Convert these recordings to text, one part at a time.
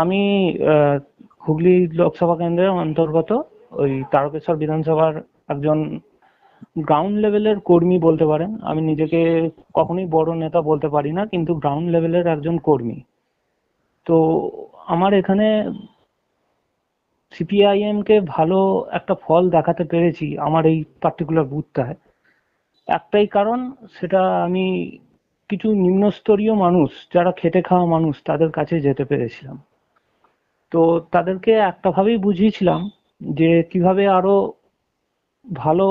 আমি হুগলি লোকসভা কেন্দ্রের অন্তর্গত ওই তারকেশ্বর বিধানসভার একজন গ্রাউন্ড লেভেলের কর্মী বলতে পারেন। আমি নিজেকে কখনোই বড় নেতা বলতে পারি না, কিন্তু গ্রাউন্ড লেভেলের একজন কর্মী। তো আমার এখানে সিপিআইএম কে ভালো একটা ফল দেখাতে পেরেছি আমার এই পার্টিকুলার বুথটায় একটাই কারণ, সেটা আমি কিছু নিম্নস্তরীয় মানুষ, যারা খেটে খাওয়া মানুষ, তাদের কাছে যেতে পেরেছিলাম। তো তাদেরকে একটা ভাবেই বুঝিয়েছিলাম যে কীভাবে আরও ভালো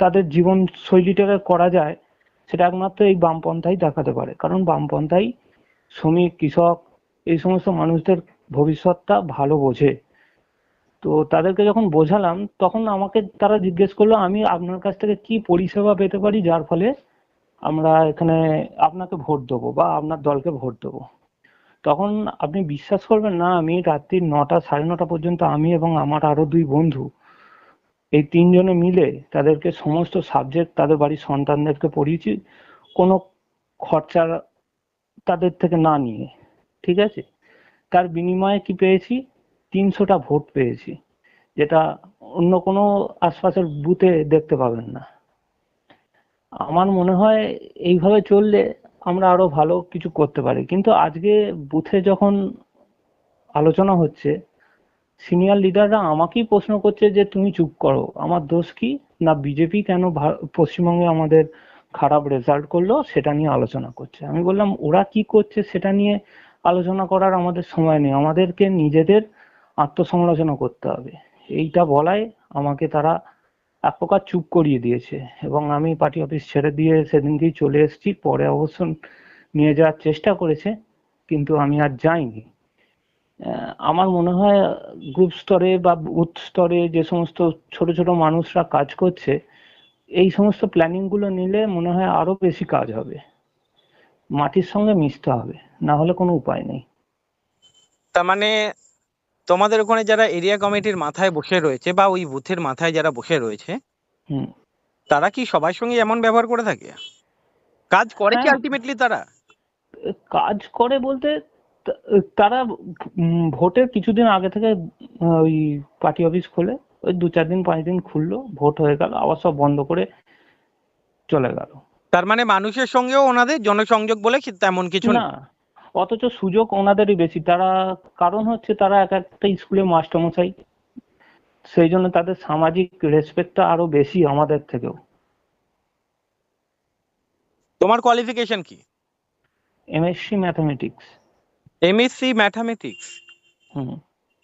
তাদের জীবন শৈলীটাকে করা যায়, সেটা একমাত্র এই বামপন্থাই দেখাতে পারে। কারণ বামপন্থাই শ্রমিক, কৃষক, এই সমস্ত মানুষদের ভবিষ্যৎটা ভালো বোঝে। তো তাদেরকে যখন বোঝালাম, তখন আমাকে তারা জিজ্ঞেস করল, আমি আপনার কাছ থেকে কি পরিষেবা পেতে পারি? যার ফলে আমরা এখানে আপনাকে ভোট দেবো বা আপনার দলকে ভোট দেবো। তখন আপনি বিশ্বাস করবেন না, আমি রাত্রি নটা, সাড়ে নটা পর্যন্ত আমি এবং আমার আরও দুই বন্ধু, এই তিনজনে মিলে তাদেরকে সমস্ত সাবজেক্ট তাদের বাড়ির সন্তানদেরকে পড়িয়েছি, কোনো খরচা তাদের থেকে না নিয়ে, ঠিক আছে? তার বিনিময়ে কি পেয়েছি? তিনশোটা ভোট পেয়েছি, যেটা অন্য কোনো আশপাশের বুথে দেখতে পাবেন না। আমার মনে হয় এইভাবে চললে আমরা আরও ভালো কিছু করতে পারি। কিন্তু আজকে বুথে যখন আলোচনা হচ্ছে সিনিয়র লিডাররা আমাকেই প্রশ্ন করছে যে, তুমি চুপ করো। আমার দোষ কি? না বিজেপি কেন পশ্চিমবঙ্গে আমাদের খারাপ রেজাল্ট করল সেটা নিয়ে আলোচনা করছে। আমি বললাম, ওরা কি করছে সেটা নিয়ে আলোচনা করার আমাদের সময় নেই। আমাদেরকে নিজেদের আত্মসমালোচনা করতে হবে। এইটা বলায় আমাকে তারা এক প্রকার চুপ করিয়ে দিয়েছে এবং আমি পার্টি অফিস ছেড়ে দিয়ে সেদিনকেই চলে এসেছি। পরে অবশ্য নিয়ে যাওয়ার চেষ্টা করেছে, কিন্তু আমি আর যাইনি। আমার মনে হয় গ্রুপ স্তরে বা বুথ স্তরে যে সমস্ত ছোট ছোট মানুষরা কাজ করছে, এই সমস্ত প্ল্যানিংগুলো নিলে মনে হয় আরও বেশি কাজ হবে। মাটির সঙ্গে মিশতে হবে, না হলে কোনো উপায় নেই। তার মানে তোমাদের ওখানে যারা এরিয়া কমিটির মাথায় বসে রয়েছে বা ওই বুথের মাথায় যারা বসে রয়েছে তারা কি সবার সঙ্গে এমন ব্যবহার করে থাকে? কাজ করে কি হ্যাঁ। আলটিমেটলি তারা? কাজ করে বলতে তারা ভোটের কিছুদিন আগে থেকে ওই পার্টি অফিস খোলে ওই দু চার দিন পাঁচ দিন খুললো ভোট হয়ে গেল আবার সব বন্ধ করে চলে গেল। তার মানে মানুষের সঙ্গেও ওনাদের জনসংযোগ বলে কি তেমন কিছু না অথচ সুযোগ ওনাদেরই বেশি। তারা কারণ হচ্ছে তারা এক একটা স্কুলে মাস্টারমশাই। সেই জন্য তাদের সামাজিক রেসপেক্টটা আরও বেশি আমাদের থেকেও। তোমার কোয়ালিফিকেশন কি? এমএসসি ম্যাথমেটিক্স এমএসসি ম্যাথামেটিক্স হুম।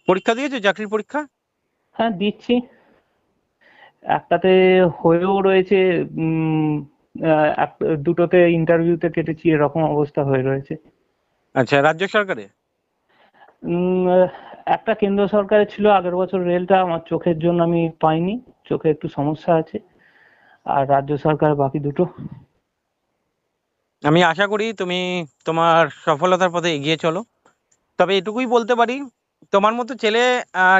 পরীক্ষা দিয়েছ? চাকরির পরীক্ষা? হ্যাঁ দিচ্ছি। একটাতে হয়েও রয়েছে দুটোতে ইন্টারভিউতে কেটেছি এরকম অবস্থা হয়ে রয়েছে। আচ্ছা রাজ্য সরকারে একটা কেন্দ্র সরকারের ছিল আগের বছর রেলটা আমার চোখের জন্য আমি পাইনি চোখে একটু সমস্যা আছে আর রাজ্য সরকার বাকি দুটো। আমি আশা করি তুমি তোমার সফলতার পথে এগিয়ে চলো। তবে এটুকুই বলতে পারি তোমার মতো ছেলে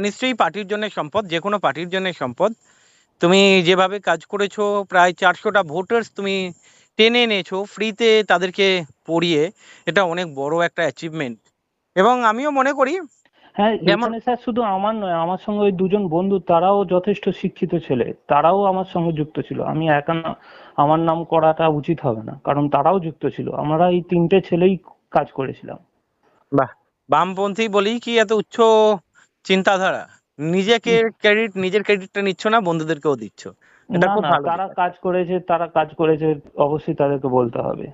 নিশ্চয়ই পার্টির জন্য সম্পদ যে কোনো পার্টির জন্য সম্পদ। তুমি যেভাবে কাজ করেছ প্রায় চারশোটা ভোটার্স তুমি টেনে এনেছো ফ্রিতে তাদেরকে পড়িয়ে এটা অনেক বড় একটা অ্যাচিভমেন্ট এবং আমিও মনে করি হ্যাঁ যেমন- এখানে স্যার শুধু আমার নয় আমার সঙ্গে ওই দুজন বন্ধু তারাও যথেষ্ট শিক্ষিত ছেলে তারাও আমার সঙ্গে যুক্ত ছিল। আমি একা না আমার নাম করাটা উচিত হবে না কারণ তারাও যুক্ত ছিল। আমরা এই তিনটে ছেলেই কাজ করেছিলাম। বাহ! বামপন্থী বলি কি এত উচ্চ চিন্তাধারা? নিজেকে ক্রেডিট নিজের ক্রেডিটটা নিচ্ছ না বন্ধুদেরকেও দিচ্ছ। এটা খুব ভালো তারা কাজ করেছে তারা কাজ করেছে অবশ্যই তাদেরকে বলতে হবে।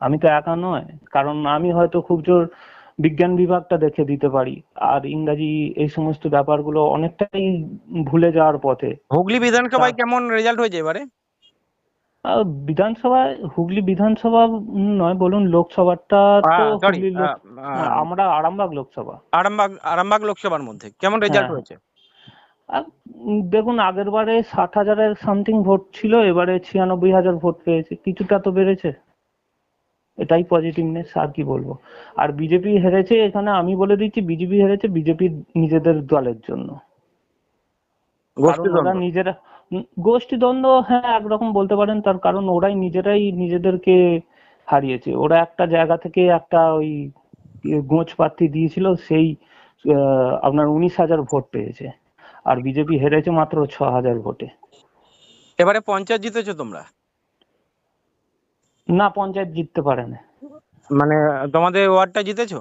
আমি তো একা নয় কারণ আমি হয়তো খুব জোর বিজ্ঞান বিভাগটা দেখে দিতে পারি আর ইংরাজি এই সমস্ত ব্যাপারগুলো অনেকটাই ভুলে যাওয়ার পথে। হুগলি বিধানসভায় কেমন রেজাল্ট হয়েছে এবারে? বিধানসভায় হুগলি বিধানসভা নয় বলুন লোকসভাটা তো আমরা আরামবাগ লোকসভা। আরামবাগ আরামবাগ লোকসভার মধ্যে। কেমন রেজাল্ট হ্যাঁ। হয়েছে? আর দেখুন আগের বারে ষাট হাজারের সামথিং ভোট ছিল এবারে ছিয়ানব্বই হাজার ভোট পেয়েছে। কিছুটা তো বেড়েছে। এটাই পজিটিভনেস আর কি বলব। আর বিজেপি হেরেছে এখানে আমি বলে দিচ্ছি বিজেপি হেরেছে বিজেপির নিজেদের দলের জন্য। ওরা। নিজেরা উম, গোষ্ঠীদ্বন্দ্ব হ্যাঁ একরকম বলতে পারেন তার কারণ ওরাই নিজেরাই নিজেদেরকে হারিয়েছে। ওরা একটা জায়গা থেকে একটা ওই গোঁচ প্রার্থী দিয়েছিল সেই আহ, আপনার উনিশ হাজার ভোট পেয়েছে। আর বিজেপি হেরেছে মাত্র ছ হাজার ভোটে। এবারে পঞ্চায়েত জিতেছো তোমরা? না পঞ্চায়েত জিততে পারে না মানে তোমাদের ওয়ার্ডটা জিতেছো?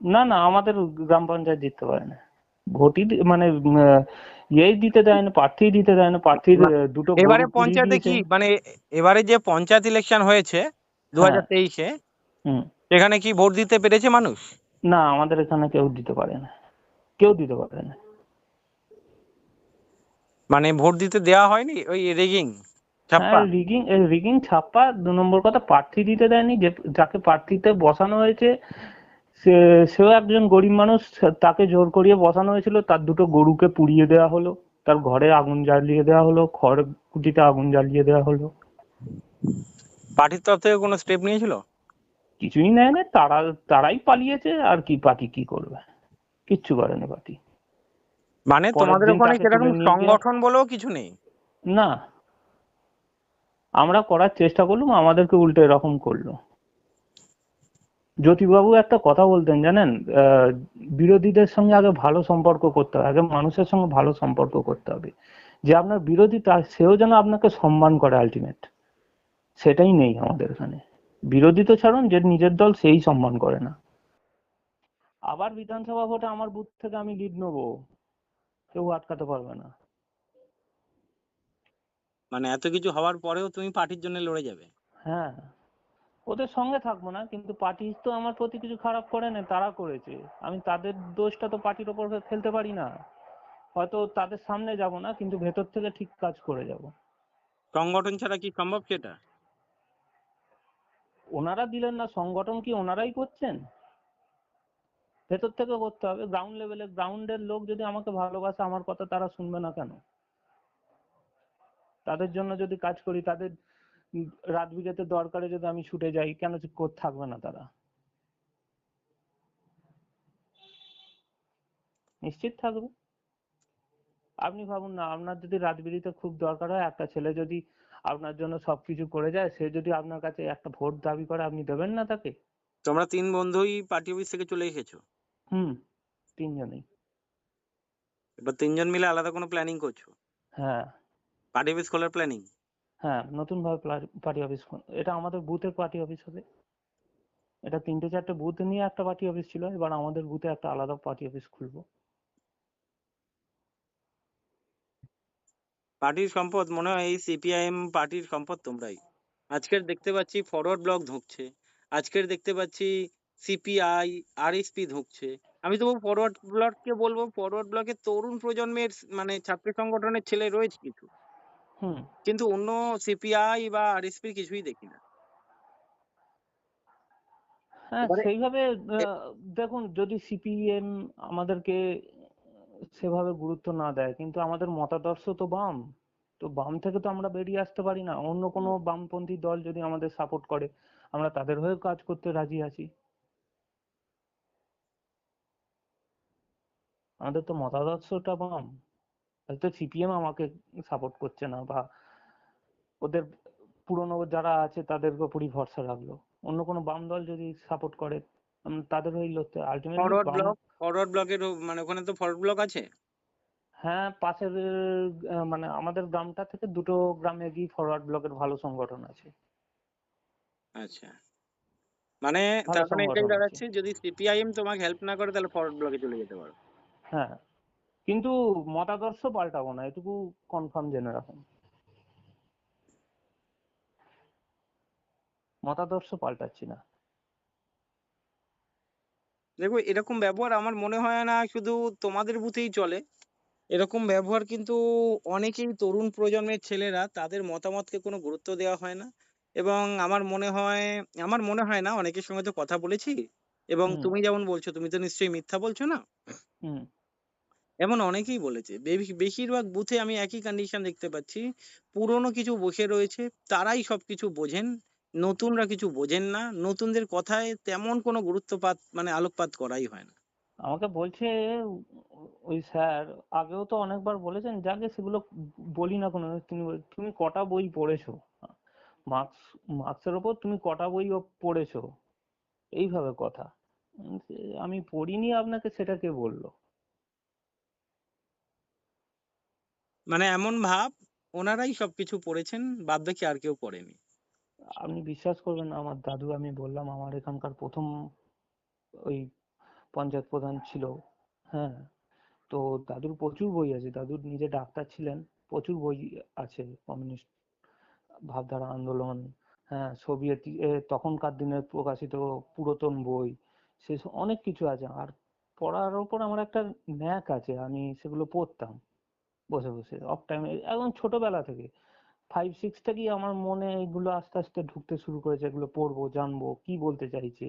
না না আমাদের গ্রাম পঞ্চায়েত জিততে পারে না ভোটই মানে ইয়েই দিতে দেয় না প্রার্থী দিতে দেয় না প্রার্থীর দুটো এবারে পঞ্চায়েতে কি মানে এবারে যে পঞ্চায়েত ইলেকশন হয়েছে দু হাজার তেইশে হুম। সেখানে কি ভোট দিতে পেরেছে মানুষ? না আমাদের এখানে কেউ দিতে পারে না কেউ দিতে পারে না মানে ভোট দিতে দেওয়া হয়নি? ওই রেগিং হ্যাঁ রিগিং রিগিং ছাপ্পা দু নম্বর কথা প্রার্থী দিতে দেয়নি যে যাকে প্রার্থীতে বসানো হয়েছে সে সেও একজন গরিব মানুষ তাকে জোর করিয়ে বসানো হয়েছিল তার দুটো গরুকে পুড়িয়ে দেওয়া হলো তার ঘরে আগুন জ্বালিয়ে দেওয়া হলো খড় কুটিতে আগুন জ্বালিয়ে দেওয়া হলো। পার্টির তরফ থেকে কোনো স্টেপ নিয়েছিল? কিছুই নেয় না তারা তারাই পালিয়েছে আর কি পার্টি কি করবে? কিচ্ছু করেনি পার্টি। মানে তোমাদের ওখানে সেরকম গিয়ে- সংগঠন বলেও কিছু নেই? না। আমরা করার চেষ্টা করলাম আমাদেরকে উল্টো এরকম করল। জ্যোতিবাবু একটা কথা বলতেন জানেন? বিরোধীদের সঙ্গে আগে ভালো সম্পর্ক করতে হবে আগে মানুষের সঙ্গে ভালো সম্পর্ক করতে হবে। যে আপনার বিরোধী তার সেও যেন আপনাকে সম্মান করে আলটিমেট সেটাই নেই আমাদের এখানে। বিরোধী তো ছাড়ুন যে নিজের দল সেই সম্মান করে না। আবার বিধানসভা ভোটে আমার বুথ থেকে আমি লিড নেব। কেউ আটকাতে পারবে না। মানে এত কিছু হওয়ার পরেও তুমি পার্টির জন্য লড়ে যাবে? হ্যাঁ। ওদের সঙ্গে থাকব না কিন্তু পার্টি তো আমার প্রতি কিছু খারাপ করে না তারা করেছে। আমি তাদের দোষটা তো পার্টির ওপর ফেলতে পারি না। হয়তো তাদের সামনে যাব না কিন্তু ভেতর থেকে ঠিক কাজ করে যাব। সংগঠন ছাড়া কি সম্ভব সেটা? ওনারা দিলেন না সংগঠন কি ওনারাই করছেন? ভেতর থেকে করতে হবে। গ্রাউন্ড লেভেলে গ্রাউন্ডের লোক যদি আমাকে ভালোবাসে, আমার কথা তারা শুনবে না কেন? তাদের জন্য যদি কাজ করি, তাদের রাত বিরেতে দরকারে যদি আমি ছুটে যাই, কেন থাকবে না তারা? নিশ্চিত থাকবে। আপনি ভাবুন না, আপনার যদি রাত বিরেতে খুব দরকার হয়, একটা ছেলে যদি আপনার জন্য সবকিছু করে যায়, সে যদি আপনার কাছে একটা ভোট দাবি করে, আপনি দেবেন না তাকে? তোমরা তিন বন্ধুই পার্টি অফিস থেকে চলে এসেছ? হুম তিনজনেই। এবার তিনজন মিলে আলাদা কোনো প্ল্যানিং করছ? হ্যাঁ। পার্টি অফিস খোলার প্ল্যানিং হ্যাঁ নতুন ভাবে পার্টি অফিস এটা আমাদের বুথের পার্টি অফিস হবে। এটা তিনটে চারটে বুথ নিয়ে একটা পার্টি অফিস ছিল এবার আমাদের বুথে একটা আলাদা পার্টি অফিস খুলবো। পার্টির সম্পদ মনে হয় এই সিপিআইএম পার্টির সম্পদ তোমরাই। আজকের দেখতে পাচ্ছি ফরওয়ার্ড ব্লক ঢুকছে আজকের দেখতে পাচ্ছি সিপিআই আরএসপি ঢুকছে আমি তো ফরওয়ার্ড ব্লককে বলব ফরওয়ার্ড ব্লকের তরুণ প্রজন্মের মানে ছাত্র সংগঠনের ছেলে রয়েছে কিছু। হুম। কিন্তু অন্য সিপিআই বা আরএসপির কিছুই দেখি না। হ্যাঁ সেইভাবে দেখুন যদি সিপিএম আমাদেরকে সেভাবে গুরুত্ব না দেয় কিন্তু আমাদের মতাদর্শ তো বাম। তো বাম থেকে তো আমরা বেরিয়ে আসতে পারি না। অন্য কোনো বামপন্থী দল যদি আমাদের সাপোর্ট করে আমরা তাদের হয়ে কাজ করতে রাজি আছি। আমাদের তো মতাদর্শটা বাম হয়তো সিপিএম আমাকে সাপোর্ট করছে না বা ওদের পুরনো যারা আছে তাদের উপরই ভরসা রাখল। অন্য কোনো বাম দল যদি সাপোর্ট করে তাদের হয়ে। লড়তে আলটিমেটলি ফরওয়ার্ড ব্লক ফরওয়ার্ড ব্লকের মানে ওখানে তো ফরওয়ার্ড ব্লক আছে? হ্যাঁ পাশের মানে আমাদের গ্রামটা থেকে দুটো গ্রামে গিয়ে ফরওয়ার্ড ব্লকের ভালো সংগঠন আছে। আচ্ছা। মানে ভালো তার মানে এটাই সংগঠন আছে। দাঁড়াচ্ছে যদি সিপিআইএম তোমাকে হেল্প না করে তাহলে ফরওয়ার্ড ব্লকে চলে যেতে পারো। হ্যাঁ কিন্তু মতাদর্শ পাল্টাবো না এটুকু কনফার্ম জেনে রাখুন। মতাদর্শ পাল্টাচ্ছি না। দেখো এরকম ব্যবহার আমার মনে হয় না শুধু তোমাদের বুথেই চলে। এরকম ব্যবহার কিন্তু অনেকেই তরুণ প্রজন্মের ছেলেরা তাদের মতামতকে কোনো গুরুত্ব দেওয়া হয় না। এবং আমার মনে হয় আমার মনে হয় না অনেকের সঙ্গে তো কথা বলেছি। এবং তুমি যেমন বলছো তুমি তো নিশ্চয়ই মিথ্যা বলছো না? হুম। এমন অনেকেই বলেছে বেশিরভাগ বুথে আমি একই কন্ডিশন দেখতে পাচ্ছি। পুরনো কিছু বসে রয়েছে, তারাই সবকিছু বোঝেন, নতুনরা কিছু বোঝেন না, নতুনদের কথায় তেমন কোনো গুরুত্বপাত মানে আলোকপাত করাই হয় না। আমাকে বলছে, ওই স্যার, আগেও তো অনেকবার বলেছেন, যাকে সেগুলো বলি না কোনো বল- তুমি কটা বই পড়েছো? মার্কস, মার্কসের ওপর তুমি কটা বই পড়েছো? এইভাবে কথা। আমি পড়িনি, আপনাকে সেটা কে বলল? মানে এমন ভাব ওনারাই সবকিছু পড়েছেন, বাদ বাকি আর কেউ পড়েনি। আপনি বিশ্বাস করবেন আমার দাদু, আমি বললাম আমার এখানকার প্রথম ওই পঞ্চায়েত প্রধান ছিল হ্যাঁ। তো দাদুর প্রচুর বই আছে, দাদুর নিজে ডাক্তার ছিলেন, প্রচুর বই আছে, কমিউনিস্ট ভাবধারা আন্দোলন হ্যাঁ সোভিয়েত তখনকার দিনের প্রকাশিত পুরাতন বই সেসব অনেক কিছু আছে। আর পড়ার ওপর আমার একটা ন্যাক আছে, আমি সেগুলো পড়তাম। বসে বসে অফ টাইমে একদম ছোটবেলা থেকে। ফাইভ সিক্স থেকেই আমার মনে এগুলো আস্তে আস্তে ঢুকতে শুরু করেছে, এগুলো পড়ব, জানব, কি বলতে চাইছে।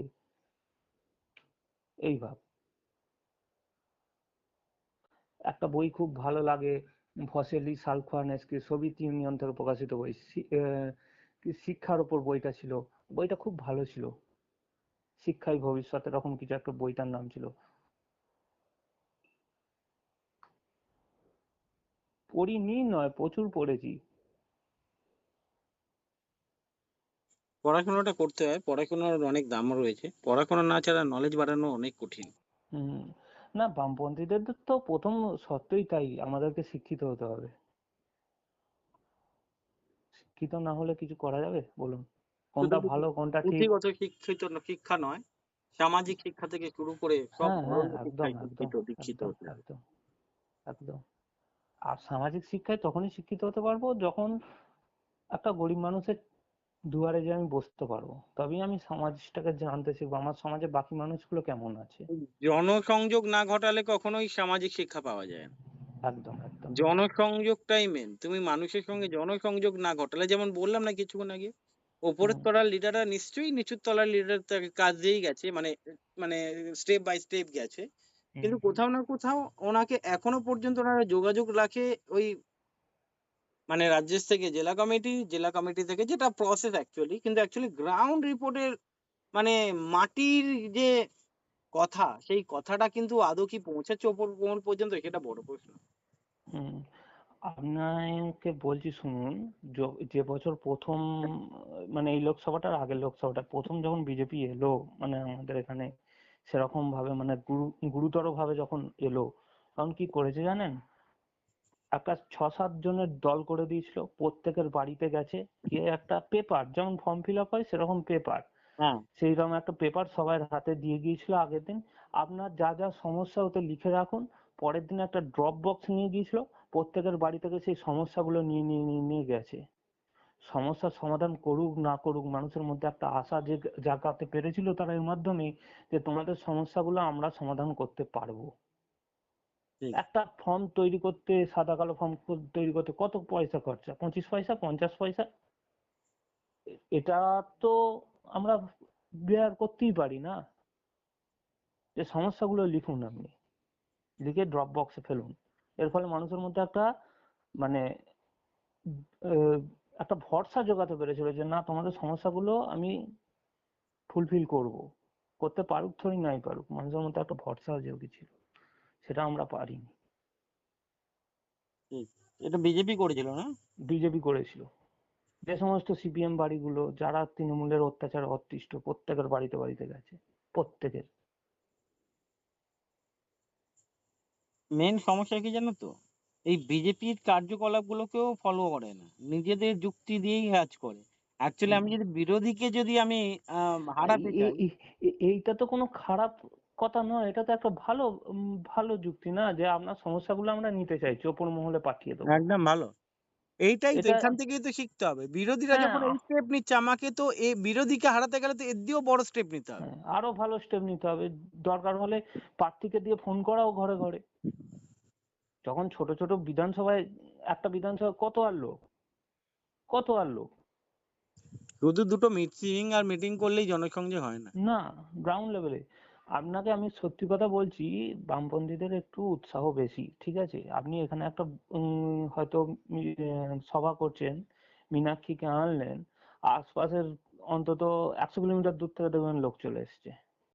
এই ভাব। একটা বই খুব ভালো লাগে ফসেলি সালখোয়ানেসকে সোভিয়েত ইউনিয়ন থেকে প্রকাশিত বই। শিক্ষার উপর বইটা ছিল। বইটা খুব ভালো ছিল। শিক্ষাই ভবিষ্যৎ, এরকম কিছু একটা বইটার নাম ছিল। পড়িনি নয় প্রচুর পড়েছি। পড়াশোনাটা করতে হয় পড়াশোনার অনেক দাম রয়েছে। পড়াশোনা না ছাড়া নলেজ বাড়ানো অনেক কঠিন। হুম না বামপন্থীদের তো প্রথম সত্যই তাই আমাদেরকে শিক্ষিত হতে হবে। শিক্ষিত না হলে কিছু করা যাবে? বলুন। কোনটা ভালো কোনটা ঠিক? পুঁথিগত শিক্ষিত শিক্ষা নয় সামাজিক শিক্ষা থেকে শুরু করে সব হ্যাঁ হ্যাঁ ধরনের শিক্ষায় শিক্ষিত হতে হবে। একদম একদম। আর সামাজিক শিক্ষায় তখনই শিক্ষিত হতে পারব যখন একটা গরিব মানুষের দুয়ারে যে আমি বসতে পারব। তবেই আমি সমাজটাকে জানতে শিখব। আমার সমাজে বাকি মানুষগুলো কেমন আছে? জনসংযোগ না ঘটালে কখনোই সামাজিক শিক্ষা পাওয়া যায় না। একদম একদম। জনসংযোগটাই মেন তুমি মানুষের সঙ্গে জনসংযোগ না ঘটালে যেমন বললাম না কিছুক্ষণ আগে ওপরের তলার লিডাররা নিশ্চয়ই নিচুর তলার লিডার কাজ দিয়েই গেছে মানে মানে স্টেপ বাই স্টেপ গেছে। কিন্তু কোথাও না কোথাও ওনাকে এখনও পর্যন্ত ওনারা যোগাযোগ রাখে ওই মানে রাজ্যের থেকে জেলা কমিটি জেলা কমিটি থেকে যেটা প্রসেস অ্যাকচুয়ালি কিন্তু অ্যাকচুয়ালি গ্রাউন্ড রিপোর্টের মানে মাটির যে কথা সেই কথাটা কিন্তু আদৌ কি পৌঁছাচ্ছে ওপর কোমর পর্যন্ত সেটা বড় প্রশ্ন। আপনাকে বলছি শুনুন যে বছর প্রথম মানে এই লোকসভাটার আগের লোকসভাটা প্রথম যখন বিজেপি এলো মানে আমাদের এখানে সেরকম ভাবে মানে গুরু গুরুতর ভাবে যখন এলো তখন কি করেছে জানেন? একটা ছ সাত জনের দল করে দিয়েছিল প্রত্যেকের বাড়িতে গেছে গিয়ে একটা পেপার যেমন ফর্ম ফিল আপ হয় সেরকম পেপার হ্যাঁ। সেইরকম একটা পেপার সবার হাতে দিয়ে গিয়েছিল আগের দিন। আপনার যা যা সমস্যা ওতে লিখে রাখুন পরের দিন একটা ড্রপ বক্স নিয়ে গিয়েছিল প্রত্যেকের বাড়ি থেকে সেই সমস্যাগুলো নিয়ে নিয়ে নিয়ে নিয়ে গেছে। সমস্যার সমাধান করুক না করুক মানুষের মধ্যে একটা আশা যে জাগাতে পেরেছিল তারা এর মাধ্যমে যে তোমাদের সমস্যাগুলো আমরা সমাধান করতে পারব। একটা ফর্ম তৈরি করতে সাদা কালো ফর্ম তৈরি করতে কত পয়সা খরচা? পঁচিশ পয়সা? পঞ্চাশ পয়সা? এটা তো আমরা বেয়ার করতেই পারি না। যে সমস্যাগুলো লিখুন আপনি। লিখে ড্রপ বক্সে ফেলুন। এর ফলে মানুষের মধ্যে একটা মানে একটা ভরসা জোগাতে পেরেছিল যে না তোমাদের সমস্যাগুলো আমি ফুলফিল করব। করতে পারুক থরি নাই পারুক। মানুষের মধ্যে একটা ভরসা জেগেছিল সেটা আমরা পারিনি। এটা বিজেপি করেছিল না? বিজেপি করেছিল। যে সমস্ত সিপিএম বাড়িগুলো যারা তৃণমূলের অত্যাচার অতিষ্ঠ প্রত্যেকের বাড়িতে বাড়িতে গেছে প্রত্যেকের। মেন সমস্যা কি জানো তো? এই বিজেপির কার্যকলাপ গুলোকেও ফলো করে না। নিজেদের যুক্তি দিয়েই কাজ করে। অ্যাকচুয়ালি আমি যদি বিরোধীকে যদি আমি আহ, হারাতে চাই এইটা তো কোনো খারাপ কথা নয়। এটা তো একটা ভালো ভালো যুক্তি না যে আপনার সমস্যাগুলো আমরা নিতে চাইছি ওপর মহলে পাঠিয়ে দেবো। একদম ভালো। এইটাই তো এখান থেকেই তো শিখতে হবে। বিরোধীরা হ্যাঁ, যখন এই স্টেপ নিচ্ছে আমাকে তো এই বিরোধীকে হারাতে গেলে তো এর দিয়েও বড় স্টেপ নিতে হবে। হ্যাঁ, আরও ভালো স্টেপ নিতে হবে। দরকার হলে প্রার্থীকে দিয়ে ফোন করাও ঘরে ঘরে। যখন ছোট ছোট বিধানসভায় একটা বিধানসভা কত আর লোক? কত আর লোক? শুধু দুটো মিটিং আর মিটিং করলেই জনসংযোগ হয় না। না গ্রাউন্ড লেভেলে আপনাকে আমি সত্যি কথা বলছি বামপন্থীদের একটু উৎসাহ বেশি ঠিক আছে? আপনি এখানে একটা হয়তো সভা করছেন মীনাক্ষীকে আনলেন আশপাশের অন্তত একশো কিলোমিটার দূর থেকে দেখবেন লোক চলে এসছে।